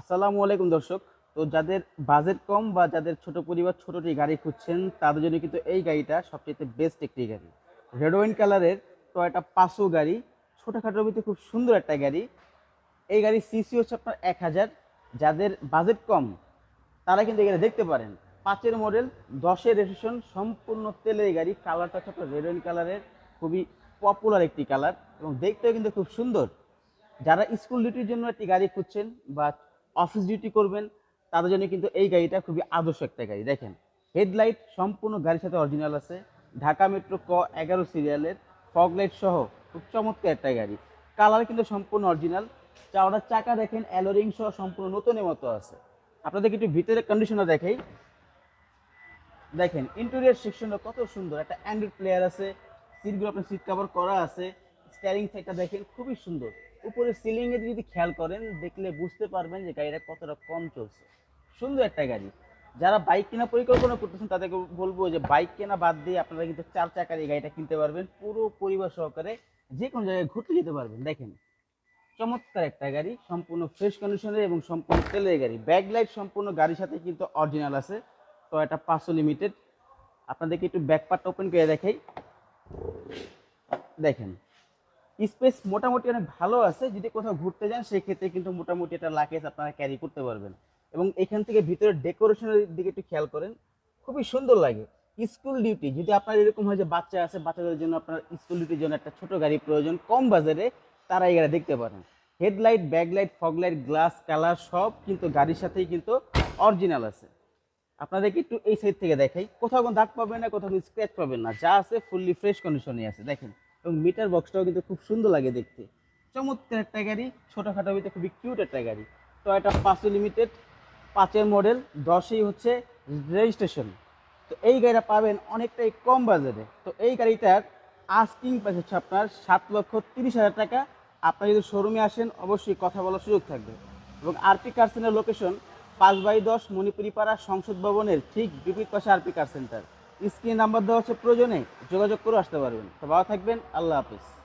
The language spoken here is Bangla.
আসসালামু আলাইকুম দর্শক। তো যাদের বাজেট কম বা যাদের ছোট পরিবার ছোটটি গাড়ি খুঁজছেন, তাদের জন্য কিন্তু এই গাড়িটা সবচেয়ে বেস্ট একটি গাড়ি। রেড ওয়াইন কালারের টয়টা পাঁচশো গাড়ি, ছোটোখাটোর ভিতরে খুব সুন্দর একটা গাড়ি। এই গাড়ির সিসি হচ্ছে আপনার এক হাজার। যাদের বাজেট কম, তারা কিন্তু এখানে দেখতে পারেন। পাঁচের মডেল দশের রেজিস্ট্রেশন সম্পূর্ণ তেলের গাড়ি। কালারটা হচ্ছে আপনার রেড ওয়াইন কালারের খুবই পপুলার একটি কালার এবং দেখতেও কিন্তু খুব সুন্দর। যারা স্কুল ডিউটির জন্য একটি গাড়ি খুঁজছেন বা অফিস ডিউটি করবেন, তাদের জন্য কিন্তু এই গাড়িটা খুবই আদর্শ একটা গাড়ি। দেখেন, হেডলাইট সম্পূর্ণ গাড়ির সাথে অরিজিনাল আছে। ঢাকা মেট্রো ক এগারো সিরিয়ালের ফগ লাইট সহ খুব চমৎকার একটা গাড়ি। কালার কিন্তু সম্পূর্ণ অরিজিনাল চাওড়ার চাকা দেখেন অ্যালোরিং সহ সম্পূর্ণ নতুনের মতো আছে। আপনাদেরকে একটু ভিতরের কন্ডিশনটা দেখাই। দেখেন ইন্টেরিয়ার সেকশনটা কত সুন্দর। একটা অ্যান্ড্রয়েড প্লেয়ার আছে। সিটগুলো আপনার সিট কভার করা আছে। স্টিয়ারিং সাইডটা দেখেন, খুবই সুন্দর। উপরে সিলিং এ যদি খেয়াল করেন, দেখলে বুঝতে পারবেন যে গাড়িটা কতটা কম চলছে। সুন্দর একটা গাড়ি। যারা বাইক কেনা পরিকল্পনা করতেছেন, তাদেরকে বলব যে বাইক কেনা বাদ দিয়ে আপনারা কিন্তু চার চাকার এই গাড়িটা কিনতে পারবেন। পুরো পরিবার সহকারে যে কোনো জায়গায় ঘুরতে যেতে পারবেন। দেখেন, চমৎকার একটা গাড়ি, সম্পূর্ণ ফ্রেশ কন্ডিশনের এবং সম্পূর্ণ তেলের গাড়ি। ব্যাক লাইট সম্পূর্ণ গাড়ির সাথে কিন্তু অরিজিনাল আছে। তো এটা পাঁচশো লিমিটেড আপনাদেরকে একটু ব্যাক পার্টটা ওপেন করে দেখাই। দেখেন স্পেস মোটামুটি অনেক ভালো আছে, যদি কোথাও ঘুরতে যান, সেক্ষেত্রে কিন্তু মোটামুটি একটা লাগেজ আপনারা ক্যারি করতে পারবেন। এবং এখান থেকে ভিতরে ডেকোরেশনের দিকে একটু খেয়াল করেন, খুবই সুন্দর লাগে। স্কুল ডিউটি যদি আপনার এরকম হয় যে বাচ্চা আছে, বাচ্চাদের জন্য আপনার স্কুল ডিউটির জন্য একটা ছোট গাড়ি প্রয়োজন, কম বাজারে তারা এই গাড়ি দেখতে পারেন। Headlight backlight foglight glass colour সব কিন্তু গাড়ির সাথেই কিন্তু অরিজিনাল আছে। আপনাদেরকে একটু এই সাইড থেকে দেখাই। কোথাও কোনো দাগ পাবেন না, কোথাও কোনো স্ক্র্যাচ পাবেন না, যা আছে ফুললি ফ্রেশ কন্ডিশনে আছে। দেখেন এবং মিটার বক্সটাও কিন্তু খুব সুন্দর লাগে দেখতে। চমৎকার একটা গাড়ি, ছোটোখাটো ভিতরে খুবই কিউট একটা গাড়ি। তো এটা পাঁচশো লিমিটেড পাঁচের মডেল দশই হচ্ছে রেজিস্ট্রেশন তো এই গাড়িটা পাবেন অনেকটাই কম বাজারে তো এই গাড়িটার আস্কিং প্রাইস হচ্ছে আপনার সাত লক্ষ তিরিশ হাজার টাকা। আপনারা যদি শোরুমে আসেন, অবশ্যই কথা বলার সুযোগ থাকবে। এবং আরপি কার সেন্টার লোকেশন পাঁচ বাই দশ মণিপুরিপাড়া সংসদ ভবনের ঠিক বিপরীত পাশে RP car centre screen number দেওয়া হচ্ছে প্রয়োজনে। যোগাযোগ করে আসতে পারবেন। তো ভালো থাকবেন আল্লাহ হাফিজ।